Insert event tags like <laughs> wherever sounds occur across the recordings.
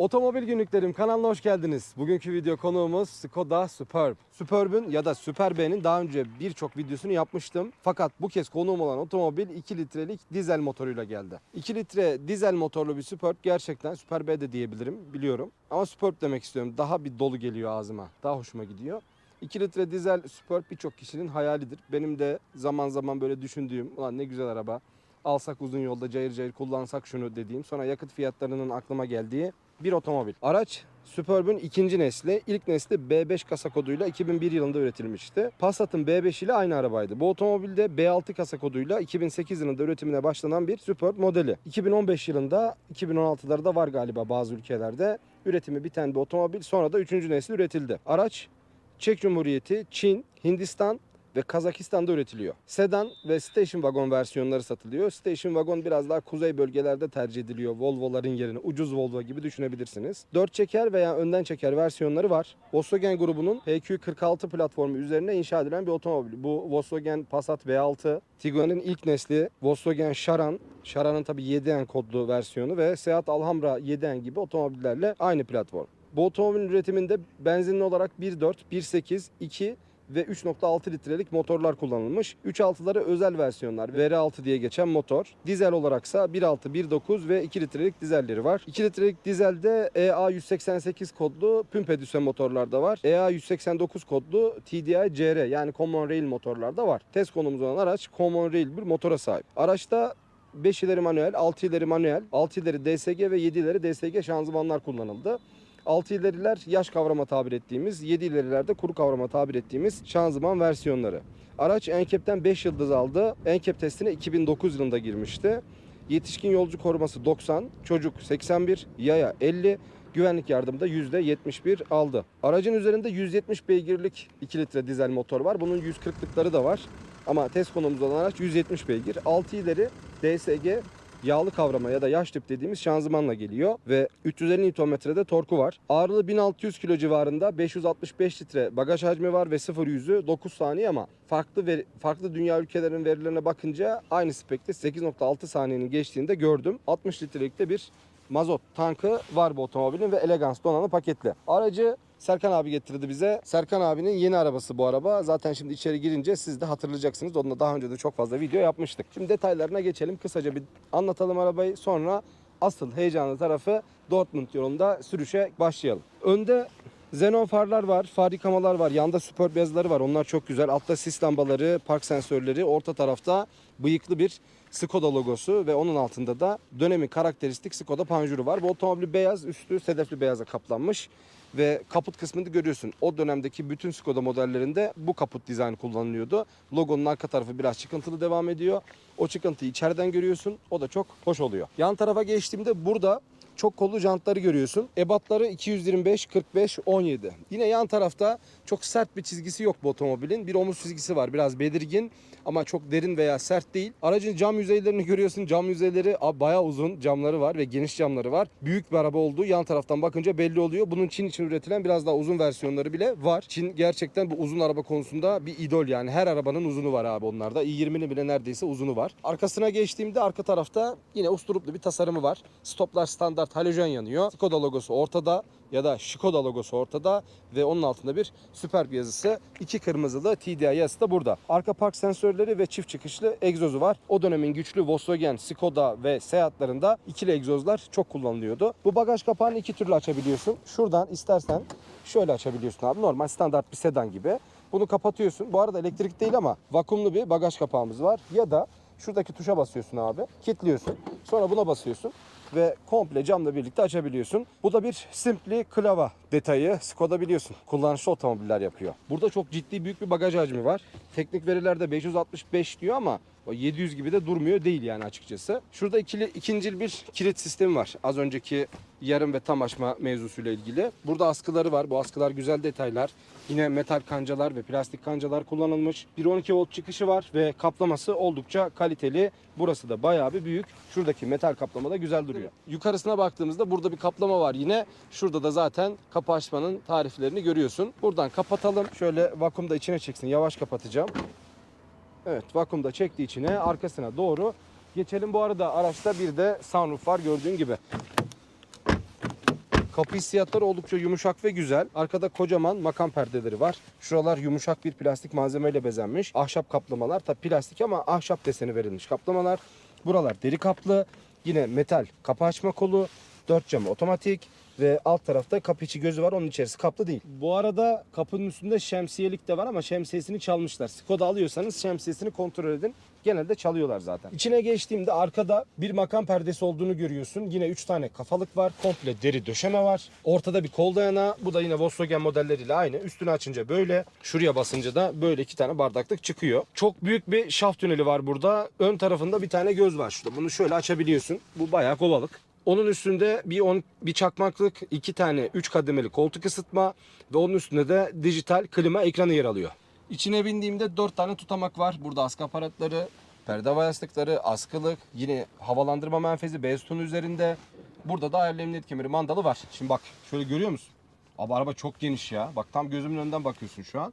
Otomobil günlüklerim kanalına hoş geldiniz. Bugünkü video konuğumuz Skoda Superb. Superb'ün ya da Super B'nin daha önce birçok videosunu yapmıştım. Fakat bu kez konuğum olan otomobil 2 litrelik dizel motoruyla geldi. 2 litre dizel motorlu bir Superb gerçekten Super B de diyebilirim biliyorum. Ama Superb demek istiyorum. Daha bir dolu geliyor ağzıma. Daha hoşuma gidiyor. 2 litre dizel Superb birçok kişinin hayalidir. Benim de zaman zaman böyle düşündüğüm, ulan ne güzel araba. Alsak uzun yolda cayır cayır kullansak şunu dediğim, sonra yakıt fiyatlarının aklıma geldiği bir otomobil. Araç Superb'ün ikinci nesli, ilk nesli B5 kasa koduyla 2001 yılında üretilmişti. Passat'ın B5 ile aynı arabaydı. Bu otomobilde B6 kasa koduyla 2008 yılında üretimine başlanan bir Superb modeli. 2015 yılında, 2016'larda var galiba bazı ülkelerde üretimi biten bir otomobil. Sonra da üçüncü nesli üretildi. Araç Çek Cumhuriyeti, Çin, Hindistan ve Kazakistan'da üretiliyor. Sedan ve station wagon versiyonları satılıyor. Station wagon biraz daha kuzey bölgelerde tercih ediliyor. Volvo'ların yerine ucuz Volvo gibi düşünebilirsiniz. 4 çeker veya önden çeker versiyonları var. Volkswagen grubunun PQ46 platformu üzerine inşa edilen bir otomobil. Bu Volkswagen Passat V6, Tiguan'ın ilk nesli, Volkswagen Charan, Charan'ın tabi 7N kodlu versiyonu ve Seat Alhambra 7N gibi otomobillerle aynı platform. Bu otomobilin üretiminde benzinli olarak 1.4, 1.8, 2 ve 3.6 litrelik motorlar kullanılmış. 3.6'ları özel versiyonlar. VR6 diye geçen motor. Dizel olaraksa 1.6, 1.9 ve 2 litrelik dizelleri var. 2 litrelik dizelde E EA188 kodlu Pumpedüse motorlar da var. E EA189 kodlu TDI CR yani Common Rail motorlar da var. Test konumuz olan araç Common Rail bir motora sahip. Araçta 5 ileri manuel, 6 ileri manuel, 6 ileri DSG ve 7 ileri DSG şanzımanlar kullanıldı. 6 ileriler yaş kavrama tabir ettiğimiz, 7 ileriler de kuru kavrama tabir ettiğimiz şanzıman versiyonları. Araç NCAP'ten 5 yıldız aldı. NCAP testine 2009 yılında girmişti. Yetişkin yolcu koruması 90, çocuk 81, yaya 50, güvenlik yardımı da %71 aldı. Aracın üzerinde 170 beygirlik 2 litre dizel motor var. Bunun 140'lıkları da var. Ama test konumuz olan araç 170 beygir. 6 ileri DSG yağlı kavrama ya da yaş tip dediğimiz şanzımanla geliyor ve 350 Nm'de torku var. Ağırlığı 1600 kilo civarında 565 litre bagaj hacmi var ve 0 yüzü 9 saniye ama farklı veri- farklı dünya ülkelerinin verilerine bakınca aynı spekte 8.6 saniyenin geçtiğini de gördüm. 60 litrelikte bir mazot tankı var bu otomobilin ve elegans donanımlı paketli. Aracı Serkan abi getirdi bize. Serkan abinin yeni arabası bu araba. Zaten şimdi içeri girince siz de hatırlayacaksınız. Onunla daha önce de çok fazla video yapmıştık. Şimdi detaylarına geçelim. Kısaca bir anlatalım arabayı. Sonra asıl heyecanlı tarafı Dortmund yolunda sürüşe başlayalım. Önde Xenon farlar var, far yıkamalar var, yanda süper beyazları var. Onlar çok güzel. Altta sis lambaları, park sensörleri, orta tarafta bıyıklı bir Skoda logosu ve onun altında da dönemin karakteristik Skoda panjuru var. Bu otomobil beyaz, üstü sedefli beyaza kaplanmış ve kaput kısmını görüyorsun. O dönemdeki bütün Skoda modellerinde bu kaput dizaynı kullanılıyordu. Logonun arka tarafı biraz çıkıntılı devam ediyor. O çıkıntıyı içeriden görüyorsun. O da çok hoş oluyor. Yan tarafa geçtiğimde burada çok kollu jantları görüyorsun. Ebatları 225, 45, 17. Yine yan tarafta çok sert bir çizgisi yok bu otomobilin. Bir omuz çizgisi var. Biraz belirgin ama çok derin veya sert değil. Aracın cam yüzeylerini görüyorsun. Cam yüzeyleri bayağı uzun camları var ve geniş camları var. Büyük bir araba olduğu yan taraftan bakınca belli oluyor. Bunun Çin için üretilen biraz daha uzun versiyonları bile var. Çin gerçekten bu uzun araba konusunda bir idol yani. Her arabanın uzunu var abi onlarda. i20'nin bile neredeyse uzunu var. Arkasına geçtiğimde arka tarafta yine usturuplu bir tasarımı var. Stoplar standart halojen yanıyor. Skoda logosu ortada ya da Skoda logosu ortada ve onun altında bir Superb yazısı. iki kırmızılı TDI yazısı da burada. Arka park sensörleri ve çift çıkışlı egzozu var. O dönemin güçlü Volkswagen, Skoda ve Seat'larında ikili egzozlar çok kullanılıyordu. Bu bagaj kapağını iki türlü açabiliyorsun. Şuradan istersen şöyle açabiliyorsun abi. Normal standart bir sedan gibi. Bunu kapatıyorsun. Bu arada elektrik değil ama vakumlu bir bagaj kapağımız var. Ya da şuradaki tuşa basıyorsun abi. Kilitliyorsun. Sonra buna basıyorsun ve komple camla birlikte açabiliyorsun. Bu da bir Simply Klava detayı. Skoda biliyorsun kullanışlı otomobiller yapıyor. Burada çok ciddi büyük bir bagaj hacmi var. Teknik verilerde 565 diyor ama 700 gibi de durmuyor değil yani açıkçası. Şurada ikili ikincil bir kilit sistemi var. Az önceki yarım ve tam açma mevzusuyla ilgili. Burada askıları var. Bu askılar güzel detaylar. Yine metal kancalar ve plastik kancalar kullanılmış. Bir 12 volt çıkışı var ve kaplaması oldukça kaliteli. Burası da bayağı bir büyük. Şuradaki metal kaplama da güzel duruyor. Yukarısına baktığımızda burada bir kaplama var yine. Şurada da zaten kapı açmanın tariflerini görüyorsun. Buradan kapatalım. Şöyle vakum da içine çeksin. Yavaş kapatacağım. Evet vakum da çekti içine arkasına doğru. Geçelim bu arada araçta bir de sunroof var gördüğün gibi. Kapı hissiyatları oldukça yumuşak ve güzel. Arkada kocaman makam perdeleri var. Şuralar yumuşak bir plastik malzemeyle bezenmiş. Ahşap kaplamalar. Tabi plastik ama ahşap deseni verilmiş kaplamalar. Buralar deri kaplı. Yine metal kapı açma kolu. Dört camı otomatik ve alt tarafta kapı içi gözü var. Onun içerisi kaplı değil. Bu arada kapının üstünde şemsiyelik de var ama şemsiyesini çalmışlar. Skoda alıyorsanız şemsiyesini kontrol edin. Genelde çalıyorlar zaten. İçine geçtiğimde arkada bir makam perdesi olduğunu görüyorsun. Yine 3 tane kafalık var. Komple deri döşeme var. Ortada bir kol dayanağı. Bu da yine Volkswagen modelleriyle aynı. Üstünü açınca böyle. Şuraya basınca da böyle iki tane bardaklık çıkıyor. Çok büyük bir şaft tüneli var burada. Ön tarafında bir tane göz var şurada. Bunu şöyle açabiliyorsun. Bu bayağı kovalık. Onun üstünde bir on, bir çakmaklık, iki tane üç kademeli koltuk ısıtma ve onun üstünde de dijital klima ekranı yer alıyor. İçine bindiğimde dört tane tutamak var. Burada askı aparatları, perde yastıkları, askılık, yine havalandırma menfezi beyaz tonu üzerinde. Burada da ayarlı kemeri mandalı var. Şimdi bak şöyle görüyor musun? Abi araba çok geniş ya. Bak tam gözümün önünden bakıyorsun şu an.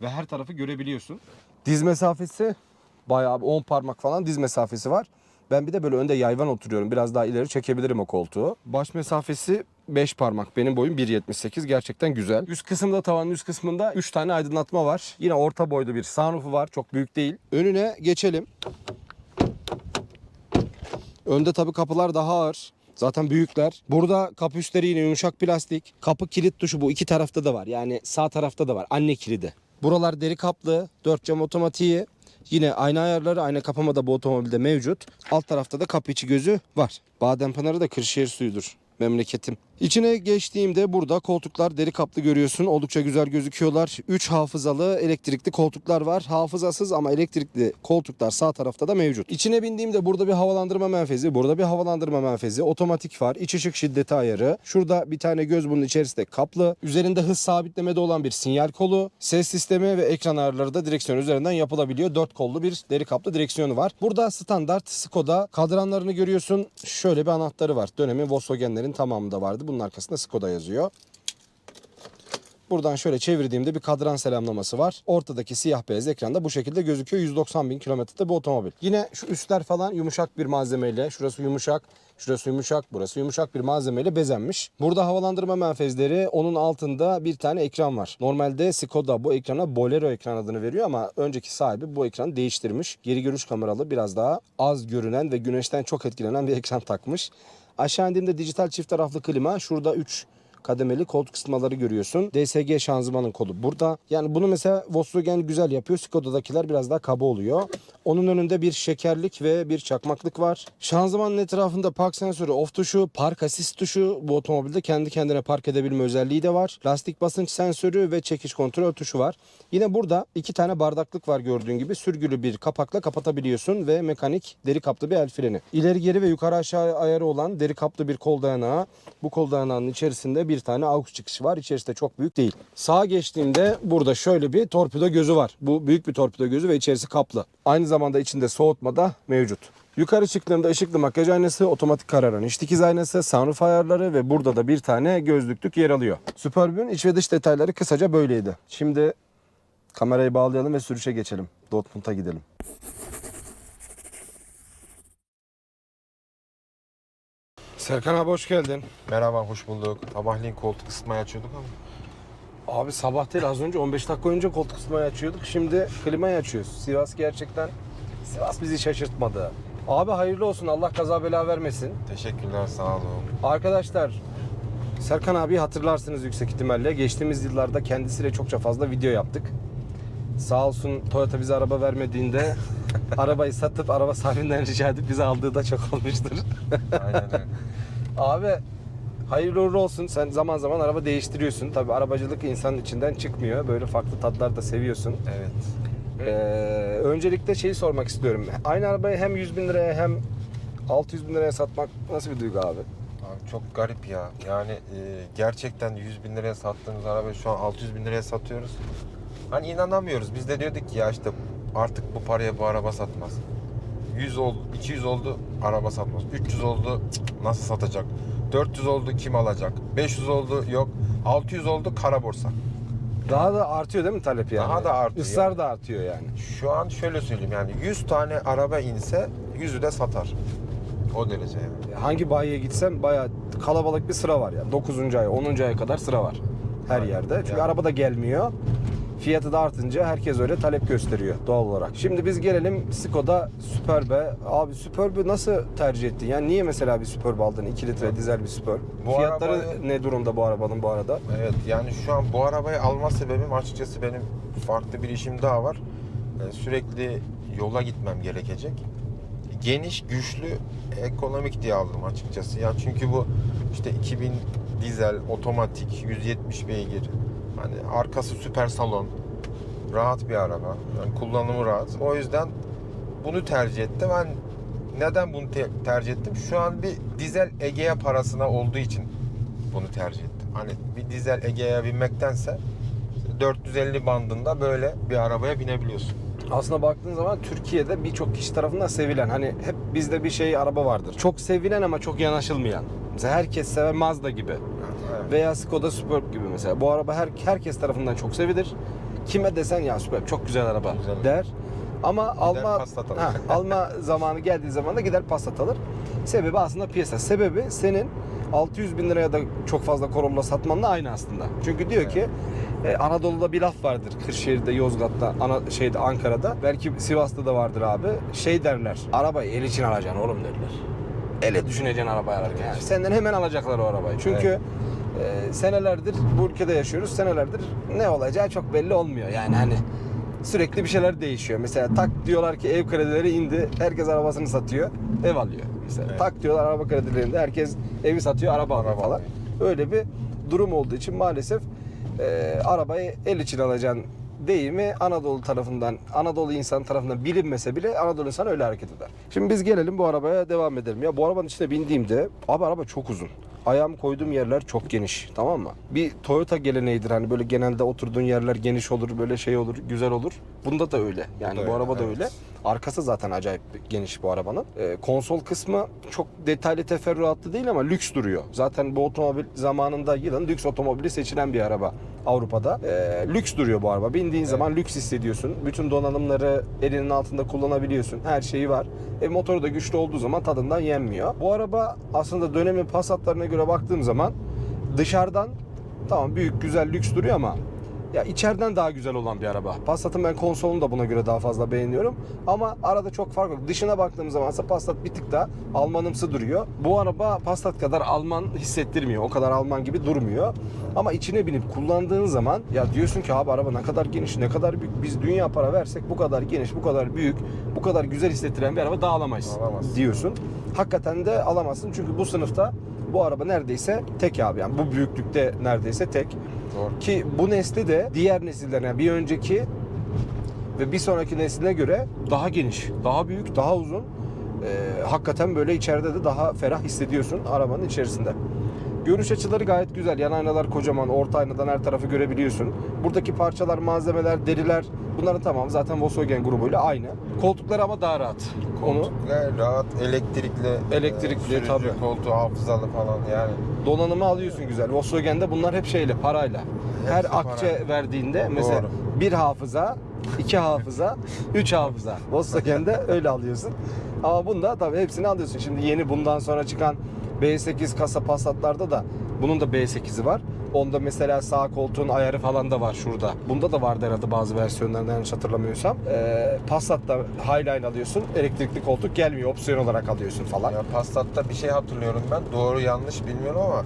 Ve her tarafı görebiliyorsun. Diz mesafesi bayağı bir 10 parmak falan diz mesafesi var. Ben bir de böyle önde yayvan oturuyorum. Biraz daha ileri çekebilirim o koltuğu. Baş mesafesi 5 parmak. Benim boyum 1.78. Gerçekten güzel. Üst kısımda tavanın üst kısmında 3 tane aydınlatma var. Yine orta boylu bir sunroofu var. Çok büyük değil. Önüne geçelim. Önde tabii kapılar daha ağır. Zaten büyükler. Burada kapı üstleri yine yumuşak plastik. Kapı kilit tuşu bu iki tarafta da var. Yani sağ tarafta da var. Anne kilidi. Buralar deri kaplı. Dört cam otomatiği. Yine ayna ayarları, ayna kapama da bu otomobilde mevcut. Alt tarafta da kapı içi gözü var. Badem pınarı da Kırşehir suyudur memleketim. İçine geçtiğimde burada koltuklar deri kaplı görüyorsun. Oldukça güzel gözüküyorlar. 3 hafızalı elektrikli koltuklar var. Hafızasız ama elektrikli koltuklar sağ tarafta da mevcut. İçine bindiğimde burada bir havalandırma menfezi, burada bir havalandırma menfezi, otomatik far, iç ışık şiddeti ayarı. Şurada bir tane göz bunun içerisinde kaplı. Üzerinde hız sabitlemede olan bir sinyal kolu, ses sistemi ve ekran ayarları da direksiyon üzerinden yapılabiliyor. 4 kollu bir deri kaplı direksiyonu var. Burada standart Skoda kadranlarını görüyorsun. Şöyle bir anahtarı var. Dönemin Volkswagen'lerin tamamında vardı. Bunun arkasında Skoda yazıyor. Buradan şöyle çevirdiğimde bir kadran selamlaması var. Ortadaki siyah beyaz ekranda bu şekilde gözüküyor. 190 bin kilometrede bu otomobil. Yine şu üstler falan yumuşak bir malzemeyle. Şurası yumuşak. Şurası yumuşak, burası yumuşak bir malzemeyle bezenmiş. Burada havalandırma menfezleri, onun altında bir tane ekran var. Normalde Skoda bu ekrana Bolero ekran adını veriyor ama önceki sahibi bu ekranı değiştirmiş. Geri görüş kameralı biraz daha az görünen ve güneşten çok etkilenen bir ekran takmış. Aşağı indiğimde dijital çift taraflı klima. Şurada 3 kademeli koltuk ısıtmaları görüyorsun. DSG şanzımanın kolu burada. Yani bunu mesela Volkswagen güzel yapıyor. Skoda'dakiler biraz daha kaba oluyor. Onun önünde bir şekerlik ve bir çakmaklık var. Şanzımanın etrafında park sensörü off tuşu, park asist tuşu. Bu otomobilde kendi kendine park edebilme özelliği de var. Lastik basınç sensörü ve çekiş kontrol tuşu var. Yine burada iki tane bardaklık var gördüğün gibi. Sürgülü bir kapakla kapatabiliyorsun ve mekanik deri kaplı bir el freni. İleri geri ve yukarı aşağı ayarı olan deri kaplı bir kol dayanağı. Bu kol dayanağının içerisinde bir tane aux çıkışı var. İçerisi de çok büyük değil. Sağa geçtiğimde burada şöyle bir torpido gözü var. Bu büyük bir torpido gözü ve içerisi kaplı. Aynı zamanda içinde soğutma da mevcut. Yukarı çıktığımda ışıklı makyaj aynası, otomatik kararan iç dikiz aynası, sunroof ayarları ve burada da bir tane gözlüklük yer alıyor. Superb'ün iç ve dış detayları kısaca böyleydi. Şimdi kamerayı bağlayalım ve sürüşe geçelim. Dortmund'a gidelim. Serkan abi hoş geldin. Merhaba, hoş bulduk. Sabahleyin koltuk ısıtmayı açıyorduk ama. Abi sabah değil az önce 15 dakika önce koltuk ısıtmayı açıyorduk. Şimdi klimayı açıyoruz. Sivas gerçekten Sivas bizi şaşırtmadı. Abi hayırlı olsun Allah kaza bela vermesin. Teşekkürler, sağ olun. Arkadaşlar Serkan abi hatırlarsınız yüksek ihtimalle. Geçtiğimiz yıllarda kendisiyle çokça fazla video yaptık. Sağ olsun Toyota bize araba vermediğinde <laughs> arabayı satıp araba sahibinden rica edip bize aldığı da çok olmuştur. Aynen öyle. Abi hayırlı uğurlu olsun. Sen zaman zaman araba değiştiriyorsun. Tabii arabacılık insanın içinden çıkmıyor. Böyle farklı tatlar da seviyorsun. Evet. Ee, öncelikle şeyi sormak istiyorum. Aynı arabayı hem 100 bin liraya hem 600 bin liraya satmak nasıl bir duygu abi? Abi çok garip ya. Yani e, gerçekten 100 bin liraya sattığımız arabayı şu an 600 bin liraya satıyoruz. Hani inanamıyoruz. Biz de diyorduk ki ya işte artık bu paraya bu araba satmaz. 100 oldu, 200 oldu araba satmaz. 300 oldu cık, nasıl satacak? 400 oldu kim alacak? 500 oldu yok. 600 oldu kara borsa. Daha da artıyor değil mi talep yani? Daha da artıyor. Israr da artıyor yani. Şu an şöyle söyleyeyim yani 100 tane araba inse 100'ü de satar. O derece yani. Hangi bayiye gitsen bayağı kalabalık bir sıra var yani. 9. ay, 10. aya kadar sıra var her yerde. Çünkü Yani. araba da gelmiyor. Fiyatı da artınca herkes öyle talep gösteriyor doğal olarak. Şimdi biz gelelim Skoda Superb'e. Abi Superb'ü nasıl tercih ettin? Yani niye mesela bir Superb aldın? 2 litre dizel bir Superb. Bu Fiyatları arabayı- ne durumda bu arabanın bu arada? Evet yani şu an bu arabayı alma sebebim açıkçası benim farklı bir işim daha var. Ee, sürekli yola gitmem gerekecek. Geniş, güçlü, ekonomik diye aldım açıkçası. Yani çünkü bu işte 2000 dizel, otomatik, 170 beygir. Hani arkası süper salon. Rahat bir araba. Yani kullanımı rahat. O yüzden bunu tercih ettim. Ben neden bunu te- tercih ettim? Şu an bir dizel Egea parasına olduğu için bunu tercih ettim. Hani bir dizel Egea'ya binmektense 450 bandında böyle bir arabaya binebiliyorsun. Aslında baktığın zaman Türkiye'de birçok kişi tarafından sevilen hani hep bizde bir şey araba vardır. Çok sevilen ama çok yanaşılmayan. Mesela herkes sever Mazda gibi. Evet. Veya Skoda Superb gibi mesela. Bu araba her, herkes tarafından çok sevilir. Kime desen ya Superb çok güzel araba Güzel. der. Ama alma Passat alır. ha, <laughs> alma zamanı geldiği zaman da gider Passat alır. Sebebi aslında piyasa. Sebebi senin 600 bin liraya da çok fazla Corolla satmanla aynı aslında. Çünkü diyor ki e, Anadolu'da bir laf vardır. Kırşehir'de, Yozgat'ta, ana, şeyde Ankara'da. Belki Sivas'ta da vardır abi. Şey derler. Arabayı el için alacaksın oğlum derler. Ele düşüneceksin arabayı alırken. Yani senden hemen alacaklar o arabayı. Çünkü e, senelerdir bu ülkede yaşıyoruz. Senelerdir ne olacağı çok belli olmuyor. Yani hani sürekli bir şeyler değişiyor. Mesela tak diyorlar ki ev kredileri indi. Herkes arabasını satıyor. Ev alıyor. Mesela Evet. tak diyorlar araba kredileri indi. Herkes evi satıyor, araba alıyor Araba falan. Öyle bir durum olduğu için maalesef e, arabayı el için alacaksın deyimi Anadolu tarafından, Anadolu insan tarafından bilinmese bile Anadolu insanı öyle hareket eder. Şimdi biz gelelim bu arabaya devam edelim. Ya bu arabanın içine bindiğimde abi araba çok uzun. Ayağım koyduğum yerler çok geniş tamam mı? Bir Toyota geleneğidir hani böyle genelde oturduğun yerler geniş olur böyle şey olur güzel olur. Bunda da öyle yani da bu öyle, araba da evet. öyle. Arkası zaten acayip geniş bu arabanın. Ee, konsol kısmı çok detaylı teferruatlı değil ama lüks duruyor. Zaten bu otomobil zamanında yılın lüks otomobili seçilen bir araba Avrupa'da. Ee, lüks duruyor bu araba. Bindiğin zaman lüks hissediyorsun. Bütün donanımları elinin altında kullanabiliyorsun. Her şeyi var. E, motoru da güçlü olduğu zaman tadından yenmiyor. Bu araba aslında dönemin Passat'larına göre baktığım zaman dışarıdan tamam büyük güzel lüks duruyor ama ya içeriden daha güzel olan bir araba. Passat'ın ben konsolunu da buna göre daha fazla beğeniyorum. Ama arada çok fark var. Dışına baktığım zaman ise Passat bir tık daha Almanımsı duruyor. Bu araba Passat kadar Alman hissettirmiyor. O kadar Alman gibi durmuyor. Ama içine binip kullandığın zaman ya diyorsun ki abi araba ne kadar geniş, ne kadar büyük. Biz dünya para versek bu kadar geniş, bu kadar büyük, bu kadar güzel hissettiren bir araba daha alamayız Alamazsın. diyorsun. Hakikaten de alamazsın çünkü bu sınıfta bu araba neredeyse tek abi yani bu büyüklükte neredeyse tek. Doğru. Ki bu nesli de diğer nesillerine yani bir önceki ve bir sonraki nesline göre daha geniş, daha büyük, daha uzun. Ee, hakikaten böyle içeride de daha ferah hissediyorsun arabanın içerisinde. Görüş açıları gayet güzel. Yan aynalar kocaman. Orta aynadan her tarafı görebiliyorsun. Buradaki parçalar, malzemeler, deriler bunların tamamı zaten Volkswagen grubuyla aynı. Koltuklar ama daha rahat. Onu Koltuklar rahat, elektrikli, Elektrikli, sürücü tabii. koltuğu hafızalı falan yani. donanımı alıyorsun güzel. Volkswagen'de bunlar hep şeyle, parayla. Her Hepsi akçe para. verdiğinde mesela Doğru. bir hafıza, iki hafıza, üç hafıza. Volkswagen'de öyle alıyorsun. Ama bunda tabii hepsini alıyorsun. Şimdi yeni bundan sonra çıkan B8 kasa Passat'larda da bunun da B8'i var. Onda mesela sağ koltuğun ayarı falan da var şurada. Bunda da vardı herhalde bazı versiyonlarında yanlış hatırlamıyorsam. Ee, Passat'ta Highline alıyorsun. Elektrikli koltuk gelmiyor. Opsiyon olarak alıyorsun falan. Ya Passat'ta bir şey hatırlıyorum ben. Doğru yanlış bilmiyorum ama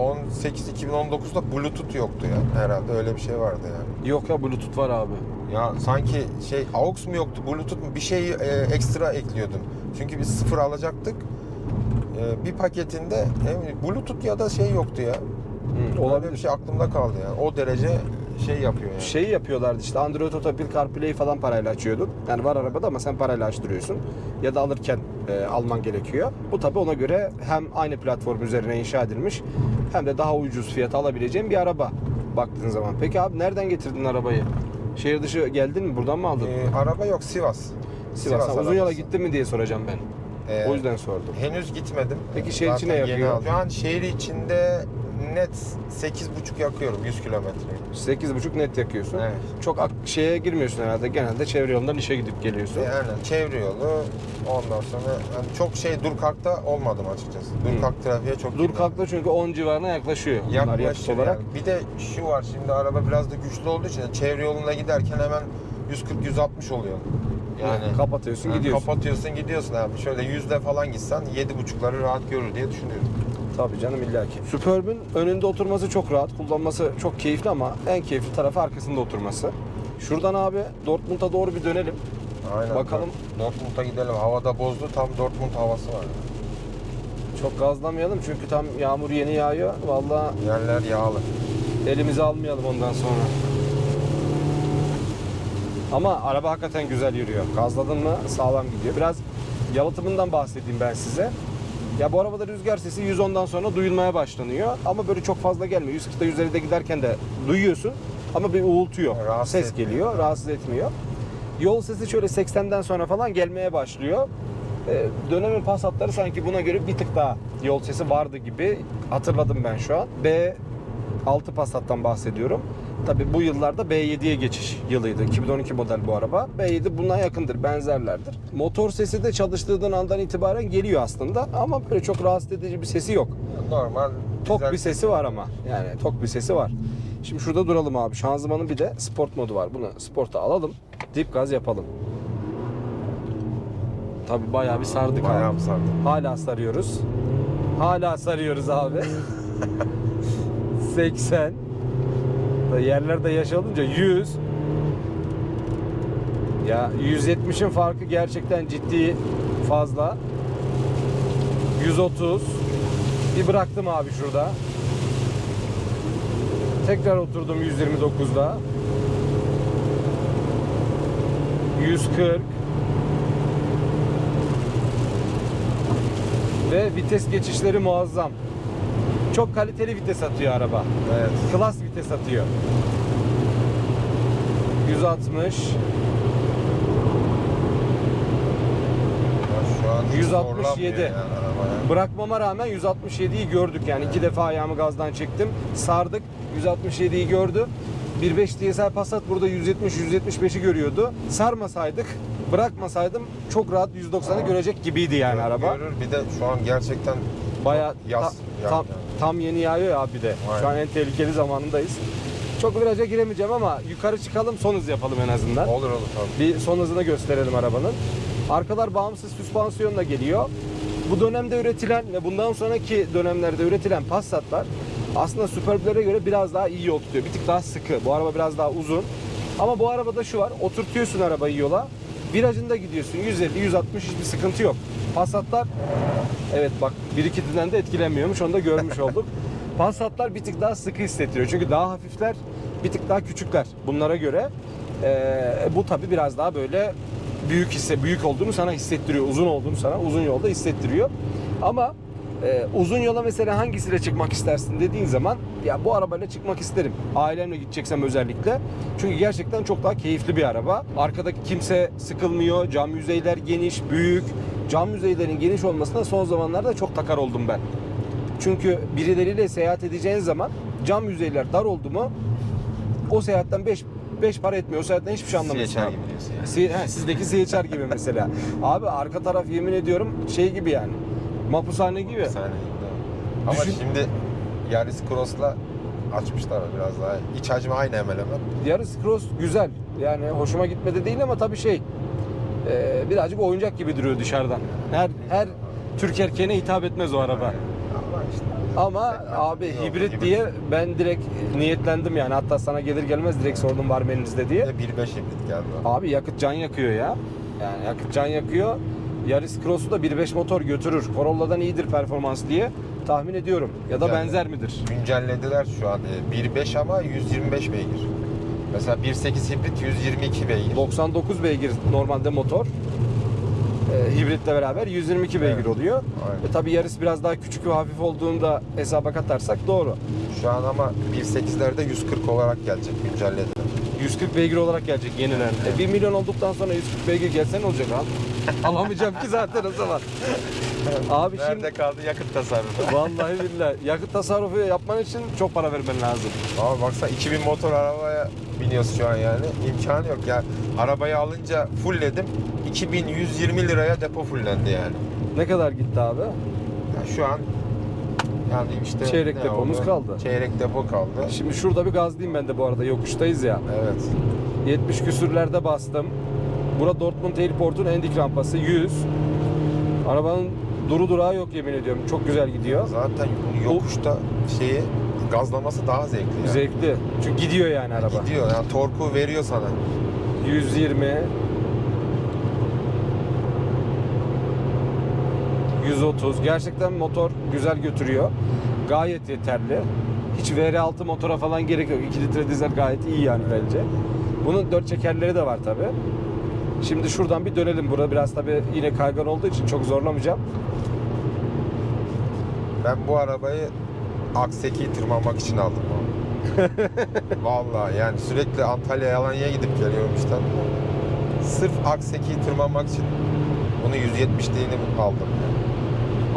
2018-2019'da Bluetooth yoktu ya. Herhalde öyle bir şey vardı yani. Yok ya Bluetooth var abi. Ya sanki şey AUX mu yoktu, Bluetooth mu bir şey e, ekstra ekliyordun. Çünkü biz sıfır alacaktık. E, bir paketinde e, Bluetooth ya da şey yoktu ya. Hı, Olabilir olabilir. bir şey aklımda kaldı yani. O derece şey yapıyor yani. Şey yapıyorlardı işte Android Auto Apple CarPlay falan parayla açıyordun. Yani var arabada ama sen parayla açtırıyorsun. Ya da alırken e, alman gerekiyor. Bu tabi ona göre hem aynı platform üzerine inşa edilmiş hem de daha ucuz fiyata alabileceğin bir araba baktığın zaman. Peki abi nereden getirdin arabayı? Şehir dışı geldin mi? Buradan mı aldın? E, araba yok Sivas. Sivas'a uzun arabası. yola gittin mi diye soracağım ben. E, o yüzden sordum. Henüz gitmedim. Peki şehir Zaten içine yeni aldım. Şu an şehir içinde net 8,5 yakıyorum 100 kilometre. 8,5 net yakıyorsun. Evet. Çok ak- şeye girmiyorsun herhalde. Genelde çevre yolundan işe gidip geliyorsun. Yani çevre yolu ondan sonra yani çok şey dur kalkta olmadım açıkçası. Dur Hı. kalk trafiğe çok Dur girmedim. kalkta çünkü 10 civarına yaklaşıyor. Bunlar yakıt Yaklaşır olarak. yani. Bir de şu var şimdi araba biraz da güçlü olduğu için çevre yolunda giderken hemen 140-160 oluyor. Yani kapatıyorsun yani gidiyorsun. Kapatıyorsun gidiyorsun abi. Şöyle yüzde falan gitsen 7.5'ları rahat görür diye düşünüyorum. Tabii canım illaki. Superb'ün önünde oturması çok rahat, kullanması çok keyifli ama en keyifli tarafı arkasında oturması. Şuradan abi Dortmund'a doğru bir dönelim. Aynen. Bakalım. Dortmund'a gidelim. Havada bozdu. Tam Dortmund havası var. Çok gazlamayalım çünkü tam yağmur yeni yağıyor. Vallahi Yerler yağlı. elimizi almayalım ondan sonra. Ama araba hakikaten güzel yürüyor. Gazladın mı sağlam gidiyor. Biraz yalıtımından bahsedeyim ben size. Ya bu arabada rüzgar sesi 110'dan sonra duyulmaya başlanıyor. Ama böyle çok fazla gelmiyor. 140'da 150'de giderken de duyuyorsun. Ama bir uğultuyor. Rahatsız Ses etmiyor. geliyor, rahatsız etmiyor. Yol sesi şöyle 80'den sonra falan gelmeye başlıyor. Ee, dönemin Passat'ları sanki buna göre bir tık daha yol sesi vardı gibi hatırladım ben şu an. B 6 Passat'tan bahsediyorum. Tabi bu yıllarda B7'ye geçiş yılıydı. 2012 model bu araba. B7 buna yakındır, benzerlerdir. Motor sesi de çalıştırdığın andan itibaren geliyor aslında ama böyle çok rahatsız edici bir sesi yok. Normal. Tok güzel- bir sesi var ama. Yani tok bir sesi var. Şimdi şurada duralım abi. Şanzımanın bir de sport modu var. Bunu sporta alalım. Dip gaz yapalım. Tabi bayağı bir sardık Bayağı abi. bir sardı. Hala sarıyoruz. Hala sarıyoruz abi. <laughs> 80. Yerlerde yaş alınca 100. Ya 170'in farkı gerçekten ciddi fazla. 130. Bir bıraktım abi şurada. Tekrar oturdum 129'da. 140. Ve vites geçişleri muazzam. Çok kaliteli vites atıyor araba. Evet. Klas vites atıyor. 160. Ya şu an hiç 167. zorlanmıyor yani araba ya. Bırakmama rağmen 167'yi gördük yani. iki defa ayağımı gazdan çektim. Sardık. 167'yi gördü. 1.5 DSL Passat burada 170-175'i görüyordu. Sarmasaydık, bırakmasaydım çok rahat 190'ı görecek gibiydi yani araba. Görür. Bir de şu an gerçekten Bayağı Yaz, ta- tam, tam yeni yağıyor ya abi de. Şu Aynen. an en tehlikeli zamanındayız. Çok viraja giremeyeceğim ama yukarı çıkalım son hız yapalım en azından. olur olur tabii. Bir son hızını gösterelim arabanın. Arkalar bağımsız süspansiyonla geliyor. Bu dönemde üretilen ve bundan sonraki dönemlerde üretilen Passat'lar aslında Superb'lere göre biraz daha iyi yol tutuyor. Bir tık daha sıkı. Bu araba biraz daha uzun. Ama bu arabada şu var. Oturtuyorsun arabayı yola. Virajında gidiyorsun. 150, 160 hiçbir sıkıntı yok. Passat'lar evet bak bir ikiden de etkilenmiyormuş. Onu da görmüş <laughs> olduk. Passat'lar bir tık daha sıkı hissettiriyor. Çünkü daha hafifler, bir tık daha küçükler bunlara göre. Ee, bu tabi biraz daha böyle büyük hisse büyük olduğunu sana hissettiriyor. Uzun olduğunu sana uzun yolda hissettiriyor. Ama e, uzun yola mesela hangisiyle çıkmak istersin dediğin zaman ya bu arabayla çıkmak isterim. Ailemle gideceksem özellikle. Çünkü gerçekten çok daha keyifli bir araba. Arkadaki kimse sıkılmıyor. Cam yüzeyler geniş, büyük. Cam yüzeylerin geniş olmasına son zamanlarda çok takar oldum ben. Çünkü birileriyle seyahat edeceğin zaman cam yüzeyler dar oldu mu o seyahatten 5 5 para etmiyor. O seyahatten hiçbir şey anlamıyorsun. Geçer abi. gibi diyorsun yani. Si- he, sizdeki CHR gibi mesela. Abi arka taraf yemin ediyorum şey gibi yani. Mapushane gibi. Saniye. Ama Düşün- şimdi Yaris Cross'la açmışlar biraz daha. İç hacmi aynı hemen hemen. Yarısı cross güzel. Yani hoşuma gitmedi değil ama tabii şey e, birazcık oyuncak gibi duruyor dışarıdan. Her her Türk erkeğine hitap etmez o araba. Ama işte Ama abi hibrit hibrit. diye ben direkt niyetlendim yani. Hatta sana gelir gelmez direkt sordum var mı elinizde diye. bir de 1.5 hibrit geldi. Abi yakıt can yakıyor ya. Yani yakıt can yakıyor. Yaris Cross'u da 1.5 motor götürür. Corolla'dan iyidir performans diye tahmin ediyorum. Ya da Yani- benzer midir? Güncellediler şu an. E, 1.5 ama 125 beygir. Mesela 1.8 hibrit 122 beygir. 99 beygir normalde motor. Ee, hibritle beraber 122 beygir Evet. oluyor. Aynen. E tabi Yaris biraz daha küçük ve hafif olduğunda hesaba katarsak doğru. Şu an ama 1.8'lerde 140 olarak gelecek güncellediler. 140 beygir olarak gelecek yenilen. E 1 milyon olduktan sonra 140 beygir gelse ne olacak abi? <laughs> Alamayacağım ki zaten o zaman. Abi Nerede şimdi kaldı yakıt tasarrufu? <laughs> vallahi billahi yakıt tasarrufu yapman için çok para vermen lazım. Abi baksana 2000 motor arabaya biniyoruz şu an yani. İmkanı yok ya. Arabayı alınca fullledim. 2120 liraya depo fullendi yani. Ne kadar gitti abi? Ya şu an yani işte Çeyrek ne depomuz oldu? kaldı. Çeyrek depo kaldı. Şimdi şurada bir gazlayayım ben de bu arada yokuştayız ya. Evet. 70 küsürlerde bastım. Bura Dortmund Airport'un en dik rampası 100. Arabanın duru durağı yok yemin ediyorum. Çok güzel gidiyor. Zaten yokuşta şeyi gazlaması daha zevkli. Yani. Zevkli. Çünkü gidiyor yani araba. Gidiyor yani torku veriyor sana. 120 130 gerçekten motor güzel götürüyor. Gayet yeterli. Hiç VR6 motora falan gerek yok. 2 litre dizel gayet iyi yani bence. Bunun 4 çekerleri de var tabi. Şimdi şuradan bir dönelim. Burada biraz tabi yine kaygan olduğu için çok zorlamayacağım. Ben bu arabayı Akseki'yi tırmanmak için aldım. <laughs> Vallahi yani sürekli Antalya Alanya'ya gidip geliyorum işte. Sırf Akseki'yi tırmanmak için bunu 170'liğini aldım.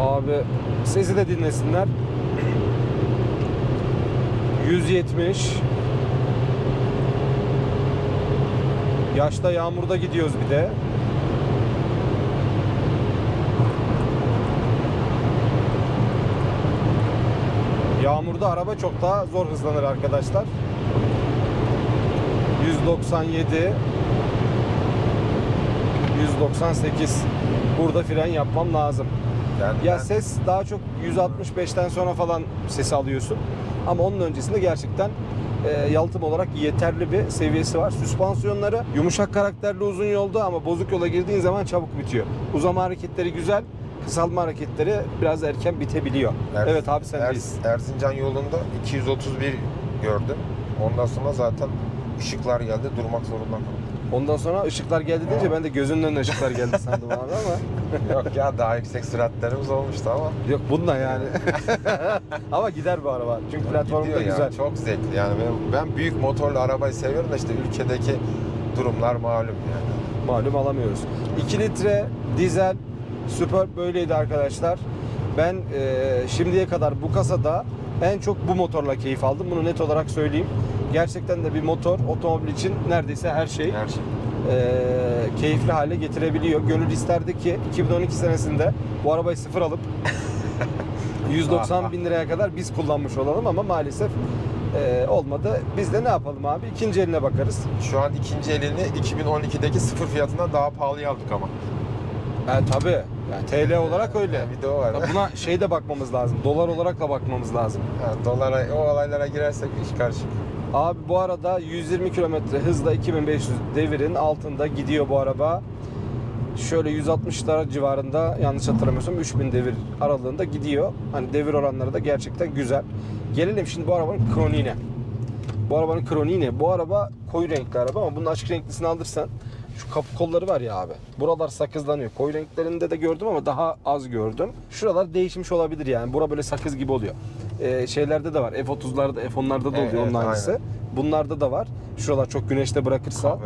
Abi sesi de dinlesinler. 170 Yaşta yağmurda gidiyoruz bir de. Yağmurda araba çok daha zor hızlanır arkadaşlar. 197 198 Burada fren yapmam lazım. Yani Ya ben- ses daha çok 165'ten sonra falan ses alıyorsun. Ama onun öncesinde gerçekten e, yalıtım olarak yeterli bir seviyesi var. Süspansiyonları yumuşak karakterli uzun yolda ama bozuk yola girdiğin zaman çabuk bitiyor. Uzama hareketleri güzel, kısaltma hareketleri biraz erken bitebiliyor. Er- evet abi sendeyiz. Er- Erzincan yolunda 231 gördüm. Ondan sonra zaten ışıklar geldi durmak zorunda kaldım. Ondan sonra ışıklar geldi deyince ben de gözünün önüne ışıklar geldi sandım abi ama. <laughs> Yok ya daha yüksek süratlerimiz olmuştu ama Yok bununla yani. <laughs> ama gider bu araba. Çünkü platformu da güzel. yani çok zevkli. Yani ben, ben büyük motorlu arabayı seviyorum da işte ülkedeki durumlar malum yani. malum alamıyoruz. 2 litre dizel Superb böyleydi arkadaşlar. Ben e, şimdiye kadar bu kasada en çok bu motorla keyif aldım. Bunu net olarak söyleyeyim. Gerçekten de bir motor otomobil için neredeyse her şey Her şey. e, keyifli hale getirebiliyor. Gönül isterdi ki 2012 senesinde bu arabayı sıfır alıp <laughs> 190 bin liraya kadar biz kullanmış olalım ama maalesef e, olmadı. Biz de ne yapalım abi? İkinci eline bakarız. Şu an ikinci elini 2012'deki sıfır fiyatından daha pahalıya aldık ama. E, tabii. Yani TL olarak öyle. Bir de o var. Ya Buna şey de bakmamız lazım. Dolar olarak da bakmamız lazım. Ha, dolara, o olaylara girersek iş karışık. Abi bu arada 120 km hızla 2500 devirin altında gidiyor bu araba. Şöyle 160'lar civarında yanlış hatırlamıyorsam 3000 devir aralığında gidiyor. Hani devir oranları da gerçekten güzel. Gelelim şimdi bu arabanın kroniğine. Bu arabanın kroniği Bu araba koyu renkli araba ama bunun açık renklisini alırsan şu kapı kolları var ya abi. Buralar sakızlanıyor. Koyu renklerinde de gördüm ama daha az gördüm. Şuralar değişmiş olabilir yani. Bura böyle sakız gibi oluyor. Ee, şeylerde de var. F30'larda, F10'larda da oluyor Evet, onun aynısı. aynen. Bunlarda da var. Şuralar çok güneşte bırakırsa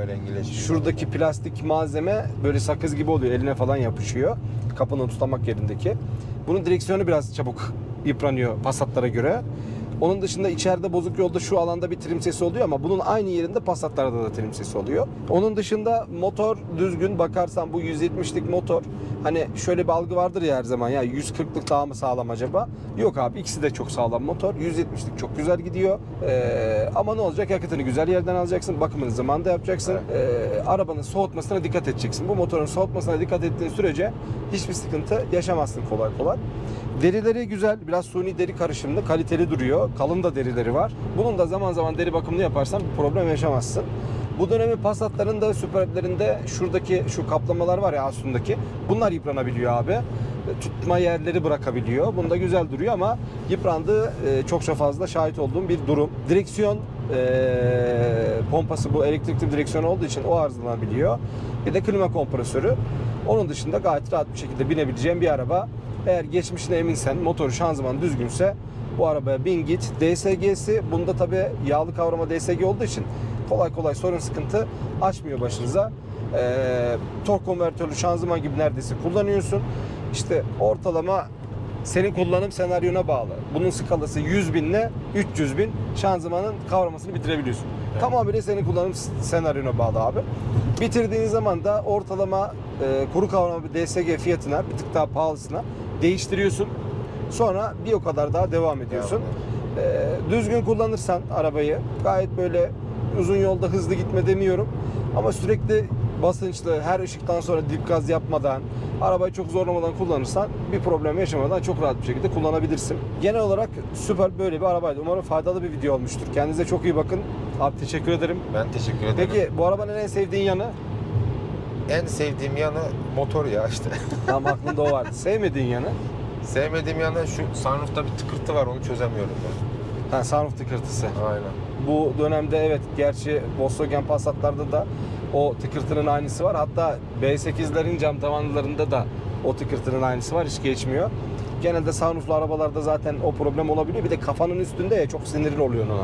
şuradaki plastik malzeme böyle sakız gibi oluyor. Eline falan yapışıyor. Kapının tutamak yerindeki. Bunun direksiyonu biraz çabuk yıpranıyor Passat'lara göre. Onun dışında içeride bozuk yolda şu alanda bir trim sesi oluyor ama bunun aynı yerinde Passat'larda da trim sesi oluyor. Onun dışında motor düzgün bakarsan bu 170'lik motor hani şöyle bir algı vardır ya her zaman ya 140'lık daha mı sağlam acaba? Yok abi ikisi de çok sağlam motor. 170'lik çok güzel gidiyor. Ee, ama ne olacak? Yakıtını güzel yerden alacaksın. Bakımını zamanında yapacaksın. Ee, arabanın soğutmasına dikkat edeceksin. Bu motorun soğutmasına dikkat ettiğin sürece hiçbir sıkıntı yaşamazsın kolay kolay. Derileri güzel, biraz suni deri karışımlı, kaliteli duruyor. Kalın da derileri var. Bunun da zaman zaman deri bakımını yaparsan bir problem yaşamazsın. Bu dönemi Passat'ların da Superb'lerinde şuradaki şu kaplamalar var ya Aston'daki. Bunlar yıpranabiliyor abi. Tutma yerleri bırakabiliyor. Bunda güzel duruyor ama yıprandığı e, çokça fazla şahit olduğum bir durum. Direksiyon e, pompası bu elektrikli direksiyon olduğu için o arızalanabiliyor. Bir de klima kompresörü. Onun dışında gayet rahat bir şekilde binebileceğim bir araba. Eğer geçmişine eminsen, motoru şanzıman düzgünse bu arabaya bin git. DSG'si bunda tabi yağlı kavrama DSG olduğu için kolay kolay sorun sıkıntı açmıyor başınıza. Ee, tork konvertörlü şanzıman gibi neredeyse kullanıyorsun. İşte ortalama senin kullanım senaryona bağlı. Bunun skalası 100 bin ile 300 bin şanzımanın kavramasını bitirebiliyorsun. Evet. Tamamıyla senin kullanım senaryona bağlı abi. Bitirdiğin zaman da ortalama e, kuru kavrama bir DSG fiyatına bir tık daha pahalısına değiştiriyorsun. Sonra bir o kadar daha devam ediyorsun. Ee, düzgün kullanırsan arabayı gayet böyle uzun yolda hızlı gitme demiyorum. Ama sürekli basınçlı her ışıktan sonra dip gaz yapmadan arabayı çok zorlamadan kullanırsan bir problem yaşamadan çok rahat bir şekilde kullanabilirsin. Genel olarak süper böyle bir arabaydı. Umarım faydalı bir video olmuştur. Kendinize çok iyi bakın. Abi teşekkür ederim. Ben teşekkür ederim. Peki bu arabanın en sevdiğin yanı? En sevdiğim yanı motor ya işte. <laughs> Tam aklımda o vardı. <laughs> Sevmediğin yanı? Sevmediğim yanı şu sunroofta bir tıkırtı var onu çözemiyorum ben. Ha, sunroof tıkırtısı. Aynen. Bu dönemde evet gerçi Volkswagen Passat'larda da o tıkırtının aynısı var. Hatta B8'lerin cam tavanlarında da o tıkırtının aynısı var. Hiç geçmiyor. Genelde sunrooflu arabalarda zaten o problem olabiliyor. Bir de kafanın üstünde ya çok sinirli oluyor ona.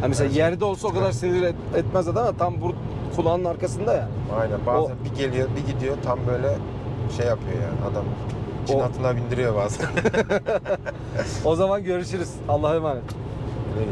Ha mesela Evet. yerde olsa o kadar sinir et- etmez adam ama tam bu kulağının arkasında ya. Aynen. Bazen bir geliyor bir gidiyor tam böyle şey yapıyor yani adam. Çin O- atına bindiriyor bazen. <laughs> O zaman görüşürüz. Allah'a emanet. Öyle.